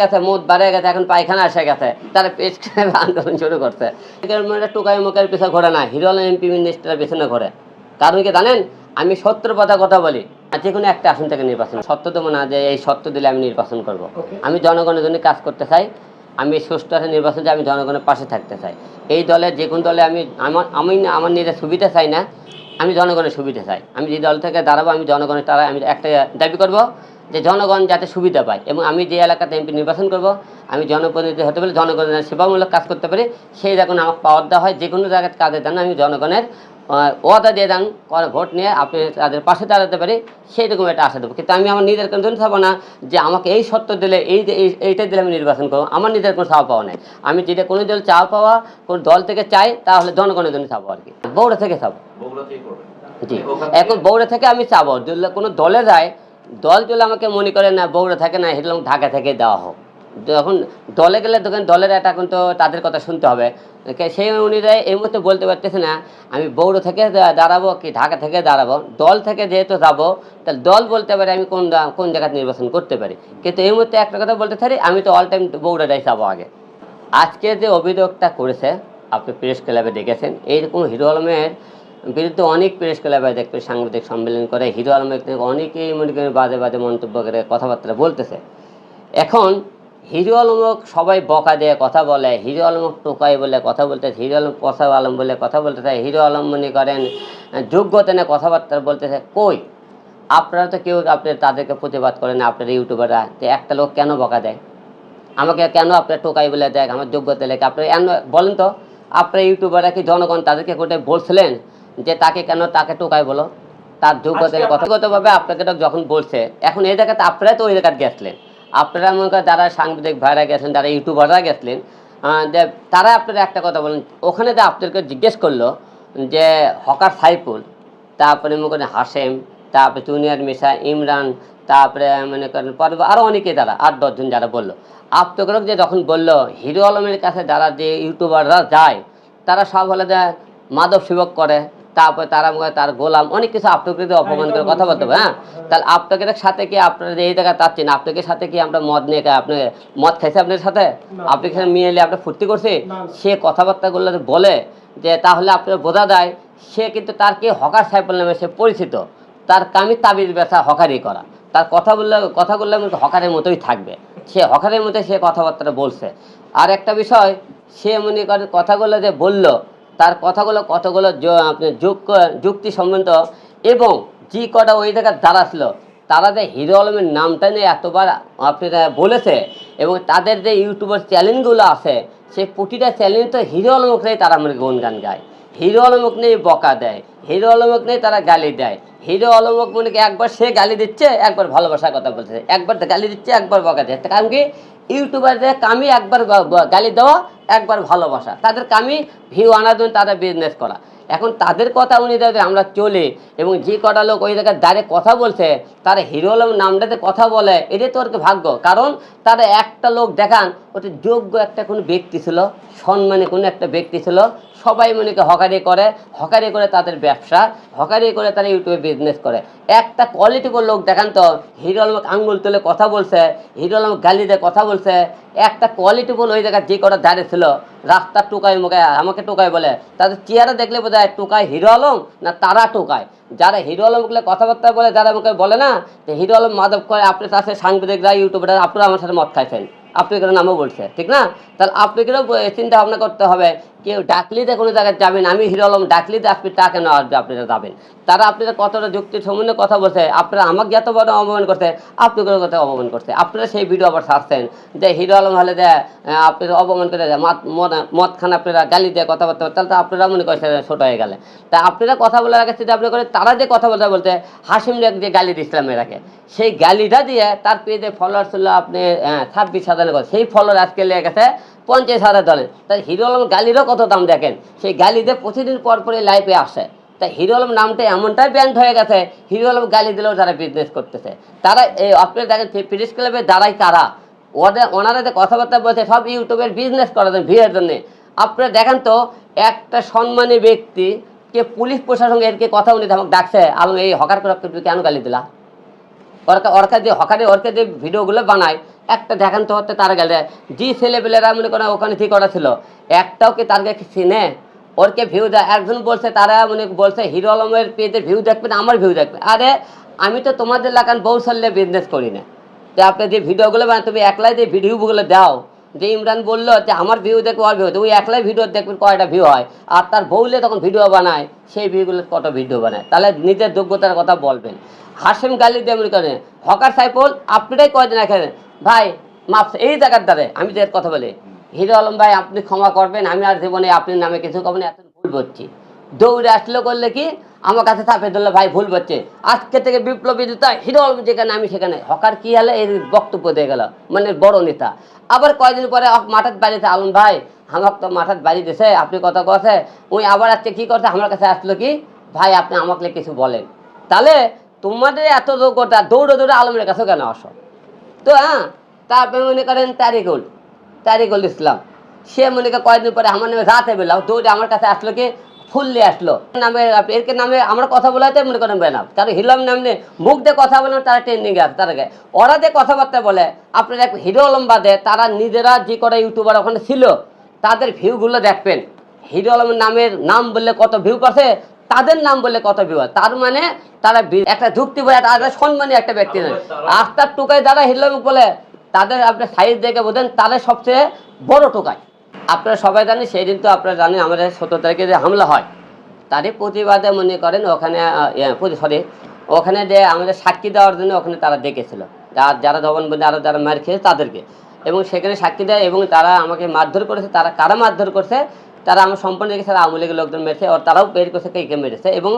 গেছে মুদ বাড়ে গেছে এখন পায়খানা এসে গেছে। তারা পেস্ট আন্দোলন শুরু করছে। টোকাই মুখের পিছনে ঘোরে না হিরো এমপি মিনিস্টারের পিছনে ঘোরে। কারণ কি জানেন? আমি সত্যর কথা কথা বলি যে কোনো একটা আসন থেকে নির্বাচন। সত্য দেবো না যে এই সত্য দিলে আমি নির্বাচন করব। আমি জনগণের জন্য কাজ করতে চাই। আমি সুষ্ঠু একটা নির্বাচন আমি জনগণের পাশে থাকতে চাই। এই দলে যে কোনো দলে আমি আমার আমি আমার নিজের সুবিধা চাই না আমি জনগণের সুবিধা চাই। আমি যে দল থেকে দাঁড়াবো আমি জনগণের তারা আমি একটা দাবি করব যে জনগণ যাতে সুবিধা পায়। এবং আমি যে এলাকাতে এমপি নির্বাচন করব আমি জনপ্রতিনিধি হতে পারি জনগণের সেবামূলক কাজ করতে পারি। সেই যখন আমাকে পাওয়ার দেওয়া হয় যে কোনো জায়গায় কাজের জন্য আমি জনগণের ওয়াদা দিয়ে দেন করে ভোট নিয়ে আপনি তাদের পাশে দাঁড়াতে পারি সেই রকম একটা আশা দেবো। কিন্তু আমি আমার নিজের কোনো জন্য থাকব না যে আমাকে এই সত্য দিলে এই যে এই- এইটা দিলে আমি নির্বাচন করব আমার নিজের কোনো চাওয়া পাওয়া নেই। আমি যেটা কোনো দল চাওয়া পাওয়া কোনো দল থেকে চাই তাহলে জনগণের জন্য চাবো আর কি। বৌড়া থেকে চাবো জি। এখন বৌড়া থেকে আমি চাবো। কোনো দলে যায় দল যদি আমাকে মনে করে, না বৌড়া থাকে না হেরলাম ঢাকা থেকে দেওয়া হোক। যখন দলে গেলে তখন দলের একটা কিন্তু তাদের কথা শুনতে হবে। সেই অনুযায়ী এই মুহূর্তে বলতে পারতেছে না, আমি বৌড়া থেকে দাঁড়াবো কি, ঢাকা থেকে দাঁড়াবো? দল থেকে যেহেতু যাব, তাহলে দল বলতে পারে আমি কোন কোন জায়গায় নির্বাচন করতে পারি? কিন্তু এই মুহূর্তে একটা কথা বলতে পারি আমি তো অল টাইম বৌড়াটাই যাব আগে। আজকে যে অভিযোগটা করেছে, আপনি প্রেস ক্লাবে দেখেছেন, এইরকম হিরো আলমের বিরুদ্ধে অনেক প্রেস ক্লাবে দেখতে সাংবাদিক সম্মেলন করে, হিরো আলম অনেকেই মনে করেন বাজে বাজে মন্তব্য করে কথাবার্তা বলতেছে। এখন হিরো আলমক সবাই বকা দিয়ে কথা বলে, হিরো আলমক টোকাই বলে কথা বলতে, হিরো আলম পশা আলম বলে কথা বলতেছে হিরো আলম মনে করেন যোগ্যতা নিয়ে কথাবার্তা বলতেছে কই? আপনারা তো কেউ আপনি তাদেরকে প্রতিবাদ করেন আপনার ইউটিউবাররা, যে একটা লোক কেন বকা দেয়? আমাকে কেন আপনার টোকাই বলে দেখ আমার যোগ্যতা লেখা? আপনি বলেন তো, আপনার ইউটিউবাররা কি জনগণ তাদেরকে কোথায় বলছিলেন? যে তাকে কেন তাকে টোকায় বলো? তার যোগ্যতা নিয়ে কথাগতভাবে আপনাকে যখন বলছে এখন এই জায়গাতে আপনারা তো ওই জায়গায় গেছিলেন। আপনারা মনে করেন যারা সাংবাদিক ভাইরা গেছেন যারা ইউটিউবাররা গেছিলেন যে তারা আপনারা একটা কথা বলেন ওখানে যে আপনাদেরকে জিজ্ঞেস করল যে হকার সাইফুল তারপরে মনে করেন হাসেম তারপরে জুনিয়র মিশা ইমরান তারপরে মনে করেন পরে আরও অনেকে যারা আট দশজন যারা বলল। আপনাদের যে যখন বলল হিরো আলমের কাছে যারা যে ইউটিউবাররা যায় তারা সব হলে যে মাদক সেবক করে তারপরে তারা তার গোলাম অনেক কিছু আপনাকে অপমান করে কথা বলতে হবে হ্যাঁ? তাহলে আপনাদের সাথে কি আপনারা এই জায়গায় চাচ্ছেন আপনাকে সাথে কি আমরা মদ নিয়ে আপনি মদ খাইছে আপনার সাথে? আপনি মেয়ে এলে আপনি ফুর্তি করছে? সে কথাবার্তাগুলো বলে যে তাহলে আপনার বোঝা যায় সে কিন্তু তার কি হকার সাইফুল নামে সে পরিচিত। তার কামি তাবিজ বেচা হকারি করা। তার কথা বললে কথাগুলো কিন্তু হকারের মতোই থাকবে। সে হকারের মতো সে কথাবার্তাটা বলছে। আর একটা বিষয় সে মনে করে কথাগুলো যে বলল তার কথাগুলো কতগুলো আপনি যুক্তি সম্বন্ধ এবং যে কটা ওই জায়গায় দাঁড়াছিল, তারা যে হিরো আলমের নামটা নিয়ে এতবার আপনারা বলেছে এবং তাদের যে ইউটিউবের চ্যানেলগুলো আছে, সেই প্রতিটা চ্যানেল তো হিরো আলমক নিয়ে তারা আমার গান গায়। হিরো আলমক নিয়ে বকা দেয়, হিরো আলমক নিয়ে তারা গালি দেয়। হিরো আলমক মনে একবার সে গালি দিচ্ছে, একবার ভালোবাসার কথা বলছে। একবার গালি দিচ্ছে, একবার বকা দিচ্ছে কারণ কি? ইউটিউবারদের কামি একবার গালি দেওয়া একবার ভালোবাসা। তাদের কামি ভিউ আনার জন্য তাদের বিজনেস করা। এখন তাদের কথা উনি অনুযায়ী আমরা চলি এবং যে কটা লোক ওই জায়গায় দাঁড়িয়ে কথা বলছে, তারা হিরো আলম নামটাতে কথা বলে, এটাই তো আর কি ভাগ্য। কারণ তারা একটা লোক দেখান ওটা যোগ্য একটা কোনো ব্যক্তি ছিল, সম্মানে কোনো একটা ব্যক্তি ছিল সবাই মনে করে হকারি করে হকারি করে তাদের ব্যবসা, হকারি করে তারা ইউটিউবে বিজনেস করে। একটা কোয়ালিটিফুল লোক দেখান তো, হিরো আলম আঙ্গুল তুলে কথা বলছে, হিরো আলম গালি দিয়ে কথা বলছে, একটা কোয়ালিটিফুল ওই জায়গায় যে কটা দাঁড়িয়ে ছিল রাস্তার টোকায় মুখে, আমাকে টোকায় বলে। তাদের চেহারা দেখলে বোঝা যায় টোকায় হিরো আলম না তারা টোকায়? যারা হিরো আলম কথাবার্তা বলে, যারা আমাকে বলে না, যে হিরো আলম মাদক করে, আপনি তার সাথে সাংবাদিকরা, ইউটিউবাররা, আপনারা আমার সাথে মত খাইছেন। আপনি কেন নামও বলছে, ঠিক না? তাহলে আপনাকেও চিন্তা ভাবনা করতে হবে? কেউ ডাকলিতে কোনো জায়গায় যাবেন, আমি হিরো আলম ডাকলিতে আপনি তা কেন আসবে আপনারা যাবেন। তারা আপনারা কতটা যুক্তি সম্বন্ধে কথা বলছে, আপনারা আমাকে যত বড় অপমান করছে আপনাদের কথা অপমান করছে। আপনারা সেই ভিডিও আবার ছাড়ছেন যে হিরো আলম হলে যে আপনারা অপমান করে দেয় মদ খান আপনারা গালি দিয়ে কথাবার্তা তাহলে তো আপনারা মনে করছে ছোট হয়ে গেলে। তা আপনারা কথা বলার আগে চিন্তা আপনি করে তারা যে কথা বলতে বলতে হাসিম রেখ যে গালি দিচ্ছিলাম এরাকে সেই গালিটা দিয়ে তার পেজে ফলোয়ার ছিল আপনি ছাব্বিশ হাজার সেই ফলোয়ার আজকে লেগে গেছে পঞ্চাশ হাজার ডলার তাই হিরো আলম গালিরও কত দাম দেখেন? সেই গালিতে প্রতিদিন পর পরে লাইফে আসে। তাই হিরো আলম নামটা এমনটাই ব্যান্ড হয়ে গেছে, হিরো আলম গালি দিলেও তারা বিজনেস করতেছে। তারা এই আপনার দেখেন প্রেস ক্লাবে দাঁড়াই কারা? ওদের ওনারা যে কথাবার্তা বলছে, সব ইউটিউবের বিজনেস করার জন্য ভিড়ের জন্য। আপনারা দেখেন তো, একটা সম্মানী ব্যক্তি, কে পুলিশ প্রশাসন এরকে কথা উনি আমাকে ডাকছে আলম এই হকার করে কেন গালি দিলা? ওরকা ওরকা যে হকারে ওরকে যে ভিডিওগুলো বানায় একটা দেখান তো হতে তার গেলে। যে ছেলেপেলেরা মনে করেন ওখানে ঠিক করা ছিল, একটাও কি তার কাছে চিনে? ওরকে ভিউ দেয়? একজন বলছে, তারা মনে বলছে, হিরো আলমের পেজে ভিউ দেখবেন আমার ভিউ দেখবেন আরে, আমি তো তোমাদের লাগান বউ সাল্লে বিজনেস করি না। তো আপনি যে ভিডিওগুলো বানান, তুমি একলাই যে ভিডিওগুলো দাও, যে ইমরান বলল যে, আমার ভিউ দেখবে, ওর ভিউ ওই একলাই ভিডিও দেখবেন কয়টা ভিউ হয়? আর তার বউলে তখন ভিডিও বানায়, সেই ভিউগুলো কত ভিডিও বানায়? তাহলে নিজের যোগ্যতার কথা বলবেন। হাসিম গালি দিয়ে মনে করেন, হকার সাইফুল আপনারাই কয়দিন এখানে ভাই মাপ এই জায়গার দ্বারে আমি যে কথা বলি। হিরো আলম ভাই, আপনি ক্ষমা করবেন, আমি আর জীবনে আপনার নামে কিছু করবেন এত ভুল করছি। দৌড়ে আসলে করলে কি? আমার কাছে থাপে ধরলে ভাই ভুল করছে। আজকে থেকে বিপ্লবী নেতা, হিরো আলম যেখানে, আমি সেখানে। হকার কি হলে? এর বক্তব্য দিয়ে গেল মানে বড় নেতা। আবার কয়দিন পরে মাঠাত বাড়িতে আলম ভাই, আমাকে তো মাঠাত বাড়ি দিছে, আপনি কথা কথা ওই আবার আজকে কি করছে? আমার কাছে আসলো কি? ভাই, আপনি আমাকে কিছু বলেন। তাহলে তোমাদের এত যোগ্যতা, দৌড়ে দৌড়ে আলমের কাছে কেন আসো? তো হ্যাঁ তারপরে মনে করেন তারিকুল তারিকুল ইসলাম সে মনে করেন কয়েকদিন পরে আমার নামে রাতে বেলাম দৌড়ে আমার কাছে আসলো কি? ফুললে আসলো। নামে, এরকে নামে আমার কথা বলাতে মনে করেন বেনা কারণ হিলম নামে মুখ দিয়ে কথা বলেন তারা ট্রেন্ডিংয়ে আছে, তারা গায়ে। ওরা যে কথাবার্তা বলে, আপনার এক হিরো আলম বাদে তারা নিজেরা যে কটা ইউটিউবার ওখানে ছিল, তাদের ভিউগুলো দেখবেন। হিরো আলমের নামের নাম বললে কত ভিউ করছে তাদের নাম বলে কত হয় তার মানে তারা একটা যুক্তি বলে তাদের সম্মানী একটা ব্যক্তি নয়। আস্তার টুকাই দ্বারা হিরো বলে, তাদের আপনি সাইজ দেখে বোঝেন, তাদের সবচেয়ে বড় টোকাই আপনারা সবাই জানেন সেই দিন তো আপনারা জানেন, আমাদের সতেরো তারিখে যে হামলা হয়, তারই প্রতিবাদে মনে করেন ওখানে সরি, ওখানে যে আমাদের সাক্ষী দেওয়ার জন্য ওখানে তারা ডেকেছিল। যারা জবানবন্দি আরও যারা মার খেয়েছে তাদেরকে। এবং সেখানে সাক্ষী দেয় এবং তারা আমাকে মারধর করেছে, তারা কারা মারধর করছে তারা আমার সম্পূর্ণ দেখেছে, তারা আওয়ামী লীগের লোকজন মেরেছে, আর তারাও বের করছে, কে কে মেরেছে। এবং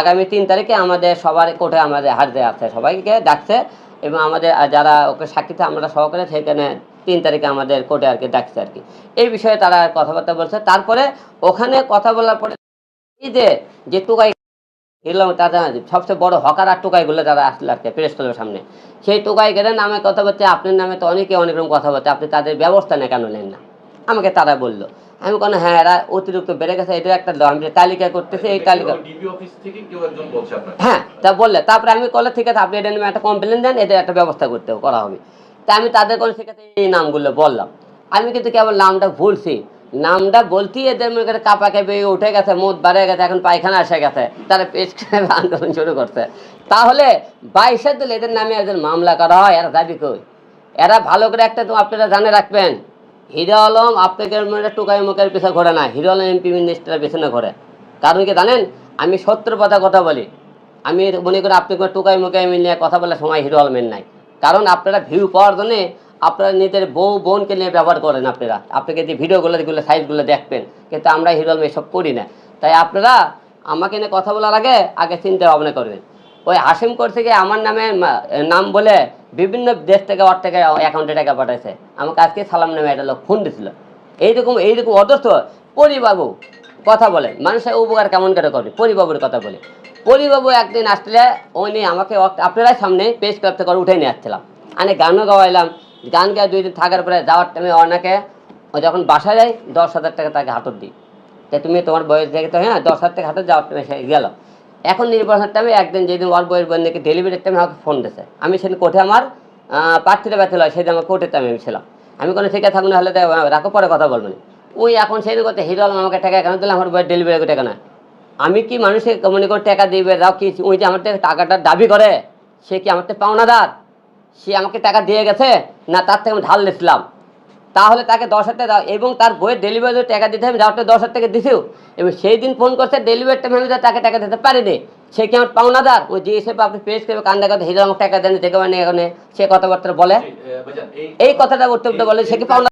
আগামী তিন তারিখে আমাদের সবার কোর্টে আমাদের হারতে আছে, সবাইকে ডাকছে। এবং আমাদের যারা ওকে সাক্ষীতে আমরা সহকারে সেখানে তিন তারিখে আমাদের কোর্টে আর কি ডাকছে আর কি। এই বিষয়ে তারা কথাবার্তা বলছে। তারপরে ওখানে কথা বলার পরে এই যে যে টুকাই এলাম তারা সবচেয়ে বড় হকার আর টোকাইগুলো যারা আসলে কি প্রেস ক্লাবের সামনে। সেই টোকাই গেলে নামে কথা বলছে, আপনার নামে তো অনেকে অনেক রকম কথা বলছে, আপনি তাদের ব্যবস্থা না কেন নেন না? আমাকে তারা বলল। আমি কোনো হ্যাঁ এরা অতিরিক্ত বেড়ে গেছে এটা একটা। আমি যে তালিকা করতেছি এই তালিকা হ্যাঁ তা বললে। তারপরে আমি কলে ঠিক আছে আপনি এটা নিয়ে একটা কমপ্লেন দেন এদের একটা ব্যবস্থা করতে করা হবে। তা আমি তাদের করে ঠিক আছে এই নামগুলো বললাম। আমি কিন্তু কেবল নামটা ভুলছি। নামটা বলতেই এদের মনে করে কাপা কেঁপে উঠে গেছে মুখ বাড়ে গেছে এখন পায়খানা এসে গেছে তারা পেশ আন্দোলন শুরু করছে। তাহলে বাইশের দল এদের নামে একজন মামলা করা হয় এরা দাবি কই? এরা ভালো করে একটা তো আপনারা জানে রাখবেন হিরো আলম আপনাকে টুকাই মুখের পিছনে ঘোরে না। হিরো আলম, এমপি মিনিস্টারের পিছনে ঘোরে। কারণ কি জানেন? আমি সত্য কথা কথা বলি। আমি মনে করি আপনি কোনো টুকাই মুখে নিয়ে কথা বলার সময় হিরো আলমের নাই। কারণ আপনারা ভিউ পাওয়ার জন্য আপনারা নিজের বউ, বোনকে নিয়ে ব্যবহার করেন আপনারা। আপনাকে যে ভিডিওগুলো, যেগুলো, সাইজগুলো দেখবেন, কিন্তু আমরা হিরো আলম এসব করি না। তাই আপনারা আমাকে নিয়ে কথা বলার আগে আগে চিন্তা ভাবনা করবেন। ওই হাসিম করছে কি আমার নামে নাম বলে বিভিন্ন দেশ থেকে ওর থেকে অ্যাকাউন্টে টাকা পাঠাইছে। আমাকে আজকে সালাম নামে একটা লোক ফোন দিছিল। এইরকম এইরকম অদর্থ পরিবাবু কথা বলে। মানুষের উপকার কেমন করে করে? পরিবাবুর কথা বলে। পরিবাবু একদিন আসলে উনি আমাকে আপনারাই সামনে পেশ করতে করে উঠে নিয়ে আসছিলাম। আমি গানও গাওয়াইলাম। গান গায়ে দুই দিন থাকার পরে যাওয়ার টাইমে অনেকে ও যখন বাসায় যায়, দশ হাজার টাকা তাকে হাতত দিই। তা তুমি তোমার বয়স দেখে তো হ্যাঁ দশ হাজার টাকা হাতে যাওয়ার টাইমে সে গেল। এখন নির্বাচনের টাইমে একদিন যেদিন ওর বইয়ের বই নাকি ডেলিভারির টাইমে আমাকে ফোন দিয়েছে। আমি সেদিন কোর্টে আমার প্রার্থীরা ব্যথা হয় সেদিন আমার টাইমে আমি ছিলাম। আমি কোনো ঠিক থাকুন হলে রাখো, পরে কথা বলবেন ওই এখন সেই কথা হিরো আলম আমাকে টাকা কেন দিলে? আমার বইয়ের ডেলিভারি টাকা না আমি কি মানুষকে মনে করে টাকা দিবে? দাও কি? ওই যে আমার টাকাটা দাবি করে, সে কি আমার পাওনাদার? সে আমাকে টাকা দিয়ে গেছে? না, তার থেকে আমি ঢাল দিয়েছিলাম তাহলে তাকে দশ হাজার টাকা দাও। এবং তার বইয়ের ডেলিভারি টাকা দিতে হবে যাওয়ার দশ হাজার টাকা দিতেও এবং সেই দিন ফোন করছে ডেলিভারি টাইমে আমি তাকে টাকা দিতে পারিনি। সে কি আমার পাওনাদার? ওই যে হিসেবে আপনি পেশ করবে কান্দা কথা হিরাম আমাকে টাকা দেন দেখে মানে এখানে। সে কথাবার্তা বলে। এই এই কথাটা বলতে বলে সে কি পাওনা